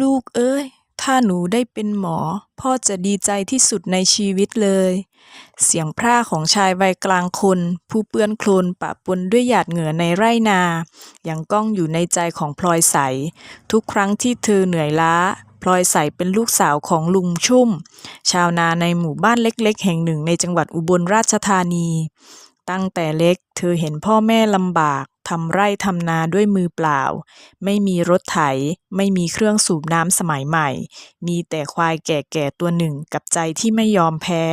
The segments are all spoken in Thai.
ลูกเอ้ย ถ้าหนูได้เป็นหมอ พ่อจะดีใจที่สุดในชีวิตเลย เสียงพร่าของชายวัยกลางคน ผู้เปื้อนโคลนปะปนด้วยหยาดเหงื่อในไร่นายังก้องอยู่ในใจของพลอยใส ทุกครั้งที่เธอเหนื่อยล้าพลอยใสเป็นลูกสาวของลุงชุ่ม ชาวนาในหมู่บ้านเล็กๆ แห่งหนึ่งในจังหวัดอุบลราชธานี ตั้งแต่เล็กเธอเห็นพ่อแม่ลำบาก ทำไร่ทำนาด้วยมือเปล่า ไม่มีรถไถ ไม่มีเครื่องสูบน้ำสมัยใหม่ มีแต่ควายแก่ๆตัวหนึ่งกับใจที่ไม่ยอมแพ้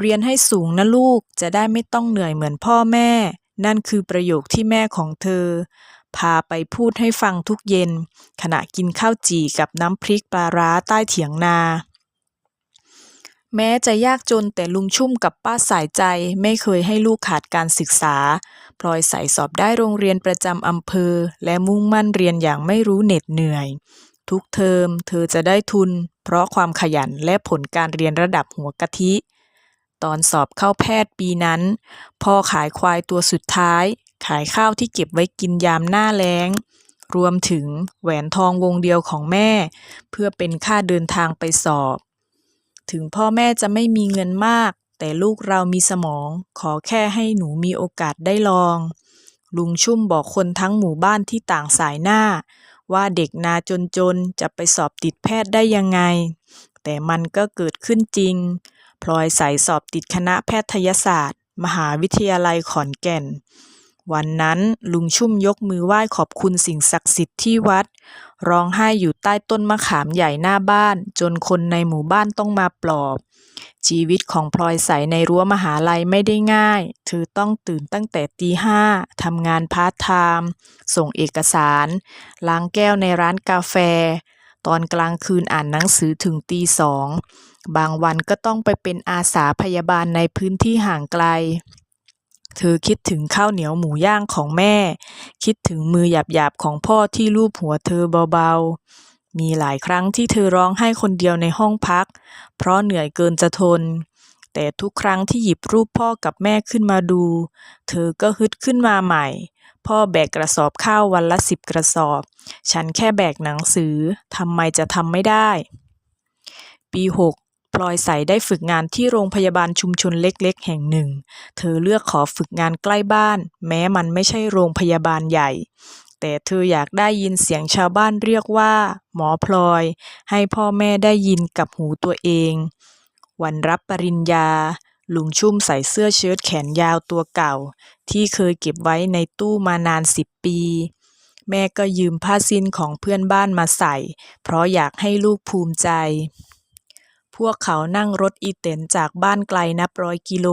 เรียนให้สูงนะลูกจะได้ไม่ต้องเหนื่อยเหมือนพ่อแม่ นั่นคือประโยคที่แม่ของเธอ พาไปพูดให้ฟังทุกเย็น ขณะกินข้าวจี่กับน้ำพริกปลาร้าใต้เถียงนา แม้จะยากจนแต่ลุงชุ่มกับป้าสายใจไม่เคยให้ลูกขาดการศึกษา พลอยใส่สอบได้โรงเรียนประจำอำเภอ และมุ่งมั่นเรียนอย่างไม่รู้เหน็ดเหนื่อย ทุกเทอมเธอจะได้ทุน เพราะความขยันและผลการเรียนระดับหัวกะทิ ตอนสอบเข้าแพทย์ปีนั้น พ่อขายควายตัวสุดท้าย ขายข้าวที่เก็บไว้กินยามหน้าแล้ง รวมถึงแหวนทองวงเดียวของแม่ เพื่อเป็นค่าเดินทางไปสอบ ถึงพ่อแม่จะไม่มีเงินมาก แต่ลูกเรามีสมอง ขอแค่ให้หนูมีโอกาสได้ลอง ลุงชุ่มบอกคนทั้งหมู่บ้านที่ต่างสายหน้า ว่าเด็กนาจนๆ จะไปสอบติดแพทย์ได้ยังไง แต่มันก็เกิดขึ้นจริง พลอยใสสอบติดคณะแพทยศาสตร์ มหาวิทยาลัยขอนแก่น วันนั้นลุงชุ่มยกมือไหว้ขอบคุณสิ่งศักดิ์สิทธิ์ที่วัด ร้องไห้อยู่ใต้ต้นมะขามใหญ่หน้าบ้าน จนคนในหมู่บ้านต้องมาปลอบ ชีวิตของพลอยใสในรั้วมหาลัยไม่ได้ง่าย เธอต้องตื่นตั้งแต่ตีห้าทำงานพาร์ทไทม์ส่งเอกสาร ล้างแก้วในร้านกาแฟ ตอนกลางคืนอ่านหนังสือถึงตีสอง บางวันก็ต้องไปเป็นอาสาพยาบาลในพื้นที่ห่างไกล เธอคิดถึงข้าวเหนียวหมูย่างของแม่ คิดถึงมือหยาบๆของพ่อที่ลูบหัวเธอเบาๆ มีหลายครั้งที่เธอร้องไห้คนเดียวในห้องพัก เพราะเหนื่อยเกินจะทน แต่ทุกครั้งที่หยิบรูปพ่อกับแม่ขึ้นมาดู เธอก็ฮึดขึ้นมาใหม่ พ่อแบกกระสอบข้าววันละสิบกระสอบ ฉันแค่แบกหนังสือทำไมจะทำไม่ได้ ปีหก พลอยใสได้ฝึกงานที่โรงพยาบาลชุมชนเล็กๆ แห่งหนึ่ง เธอเลือกขอฝึกงานใกล้บ้าน แม้มันไม่ใช่โรงพยาบาลใหญ่ แต่เธออยากได้ยินเสียงชาวบ้านเรียกว่า หมอพลอย ให้พ่อแม่ได้ยินกับหูตัวเอง วันรับปริญญา ลุงชุ่มใส่เสื้อเชิ้ตแขนยาวตัวเก่า ที่เคยเก็บไว้ในตู้มานานสิบปีแม่ก็ยืมผ้าสิ้นของเพื่อนบ้านมาใส่ เพราะอยากให้ลูกภูมิใจ พวกเขานั่งรถอีเต็นจากบ้านไกลนับร้อยกิโล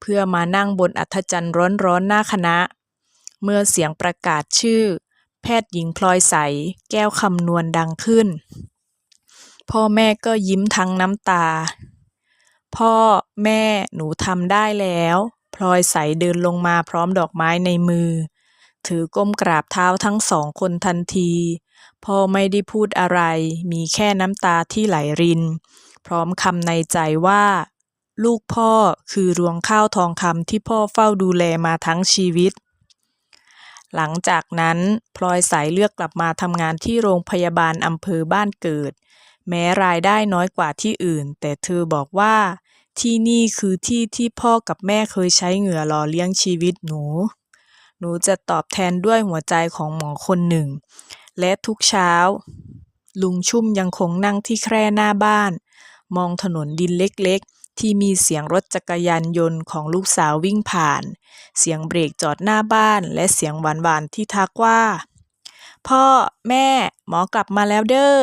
เพื่อมานั่งบนอัธจันทร์ร้อนๆหน้าคณะ เมื่อเสียงประกาศชื่อ แพทย์หญิงพลอยใส แก้วคำนวณดังขึ้น พ่อแม่ก็ยิ้มทั้งน้ำตา พ่อแม่หนูทำได้แล้ว พลอยใสเดินลงมาพร้อมดอกไม้ในมือ ถือก้มกราบเท้าทั้งสองคนทันที พ่อไม่ได้พูดอะไร มีแค่น้ำตาที่ไหลริน พร้อมคำในใจว่า ลูกพ่อคือรวงข้าวทองคำที่พ่อเฝ้าดูแลมาทั้งชีวิต หลังจากนั้นพลอยใสเลือกกลับมาทำงานที่โรงพยาบาลอำเภอบ้านเกิด แม้รายได้น้อยกว่าที่อื่น แต่เธอบอกว่าที่นี่คือที่ที่พ่อกับแม่เคยใช้เหงื่อหล่อเลี้ยงชีวิตหนู หนูจะตอบแทนด้วยหัวใจของหมอคนหนึ่ง และทุกเช้า ลุงชุ่มยังคงนั่งที่แคร่หน้าบ้าน มองถนนดินเล็กๆ ที่มีเสียงรถจักรยานยนต์ของลูกสาววิ่งผ่าน เสียงเบรกจอดหน้าบ้าน และเสียงหวานๆที่ทักว่า พ่อแม่หมอกลับมาแล้วเด้อ